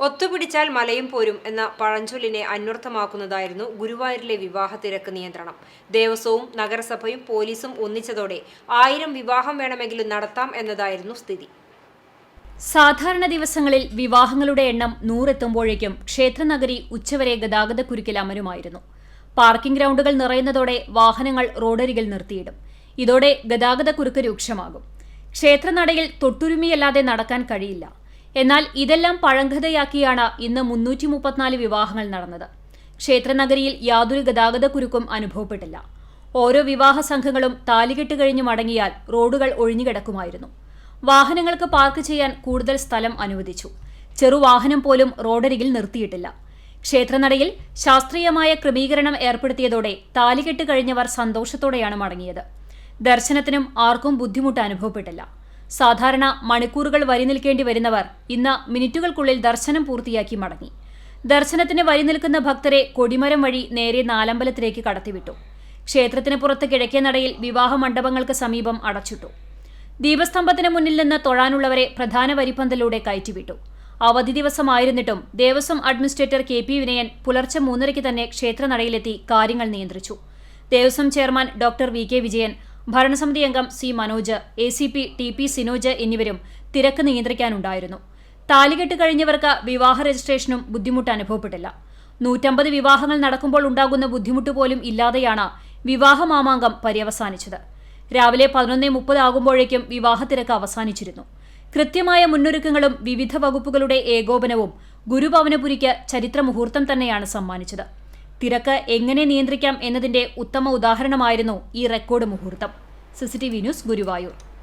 ഒത്തുപിടിച്ചാൽ മലയും പോരും എന്ന പഴഞ്ചൊല്ലിനെ അന്വർത്ഥമാക്കുന്നതായിരുന്നു ഗുരുവായൂരിലെ വിവാഹ തിരക്ക് നിയന്ത്രണം. ദേവസ്വവും നഗരസഭയും പോലീസും ഒന്നിച്ചതോടെ ആയിരം വിവാഹം വേണമെങ്കിലും നടത്താം എന്നതായിരുന്നു സ്ഥിതി. സാധാരണ ദിവസങ്ങളിൽ വിവാഹങ്ങളുടെ എണ്ണം നൂറെത്തുമ്പോഴേക്കും ക്ഷേത്രനഗരി ഉച്ചവരെ ഗതാഗതക്കുരുക്കിൽ അമരുമായിരുന്നു. പാർക്കിംഗ് ഗ്രൗണ്ടുകൾ നിറയുന്നതോടെ വാഹനങ്ങൾ റോഡരികിൽ നിർത്തിയിടും. ഇതോടെ ഗതാഗതക്കുരുക്ക് രൂക്ഷമാകും. ക്ഷേത്രനടയിൽ തൊട്ടുരുമിയല്ലാതെ നടക്കാൻ കഴിയില്ല. എന്നാൽ ഇതെല്ലാം പഴങ്കഥയാക്കിയാണ് ഇന്ന് മുന്നൂറ്റി മുപ്പത്തിനാല് വിവാഹങ്ങൾ നടന്നത്. ക്ഷേത്രനഗരിയിൽ യാതൊരു ഗതാഗതക്കുരുക്കും അനുഭവപ്പെട്ടില്ല. ഓരോ വിവാഹ സംഘങ്ങളും താലികെട്ട് കഴിഞ്ഞു മടങ്ങിയാൽ റോഡുകൾ ഒഴിഞ്ഞുകിടക്കുമായിരുന്നു. വാഹനങ്ങൾക്ക് പാർക്ക് ചെയ്യാൻ കൂടുതൽ സ്ഥലം അനുവദിച്ചു. ചെറുവാഹനം പോലും റോഡരികിൽ നിർത്തിയിട്ടില്ല. ക്ഷേത്രനടയിൽ ശാസ്ത്രീയമായ ക്രമീകരണം ഏർപ്പെടുത്തിയതോടെ താലികെട്ട് കഴിഞ്ഞവർ സന്തോഷത്തോടെയാണ് മടങ്ങിയത്. ദർശനത്തിനും ആർക്കും ബുദ്ധിമുട്ട് അനുഭവപ്പെട്ടില്ല. സാധാരണ മണിക്കൂറുകൾ വരി നിൽക്കേണ്ടി വരുന്നവർ ഇന്ന് മിനിറ്റുകൾക്കുള്ളിൽ ദർശനം പൂർത്തിയാക്കി മടങ്ങി. ദർശനത്തിന് വരി നിൽക്കുന്ന ഭക്തരെ കൊടിമരം വഴി നേരെ നാലമ്പലത്തിലേക്ക് കടത്തിവിട്ടു. ക്ഷേത്രത്തിന് പുറത്ത് കിഴക്കേ നടയിൽ വിവാഹ മണ്ഡപങ്ങൾക്ക് സമീപം അടച്ചിട്ടു. ദീപസ്തംഭത്തിന് മുന്നിൽ നിന്ന് തൊഴാനുള്ളവരെ പ്രധാന വരിപ്പന്തലൂടെ കയറ്റിവിട്ടു. അവധി ദിവസമായിരുന്നിട്ടും Devaswom administrator K P Vinayan പുലർച്ചെ മൂന്നരയ്ക്ക് തന്നെ ക്ഷേത്രനടയിലെത്തി കാര്യങ്ങൾ നിയന്ത്രിച്ചു. Devaswom chairman doctor V K Vijayan ഭരണസമിതി അംഗം C Manoj A C P T P Sinoj എന്നിവരും തിരക്ക് നിയന്ത്രിക്കാനുണ്ടായിരുന്നു. താലികെട്ട് കഴിഞ്ഞവർക്ക് വിവാഹ രജിസ്ട്രേഷനും ബുദ്ധിമുട്ട് അനുഭവപ്പെട്ടില്ല. നൂറ്റമ്പത് വിവാഹങ്ങൾ നടക്കുമ്പോൾ ഉണ്ടാകുന്ന ബുദ്ധിമുട്ട് പോലും ഇല്ലാതെയാണ് വിവാഹ മാമാങ്കം പര്യവസാനിച്ചത്. രാവിലെ പതിനൊന്നേ മുപ്പത് ആകുമ്പോഴേക്കും വിവാഹ തിരക്ക് അവസാനിച്ചിരുന്നു. കൃത്യമായ മുന്നൊരുക്കങ്ങളും വിവിധ വകുപ്പുകളുടെ ഏകോപനവും ഗുരുഭവനപുരിക്ക് ചരിത്ര മുഹൂർത്തം തന്നെയാണ് സമ്മാനിച്ചത്. തിരക്ക് എങ്ങനെ നിയന്ത്രിക്കാം എന്നതിന്റെ ഉത്തമ ഉദാഹരണമായിരുന്നു ഈ റെക്കോർഡ് മുഹൂർത്തം. CCTV news Guruvayur.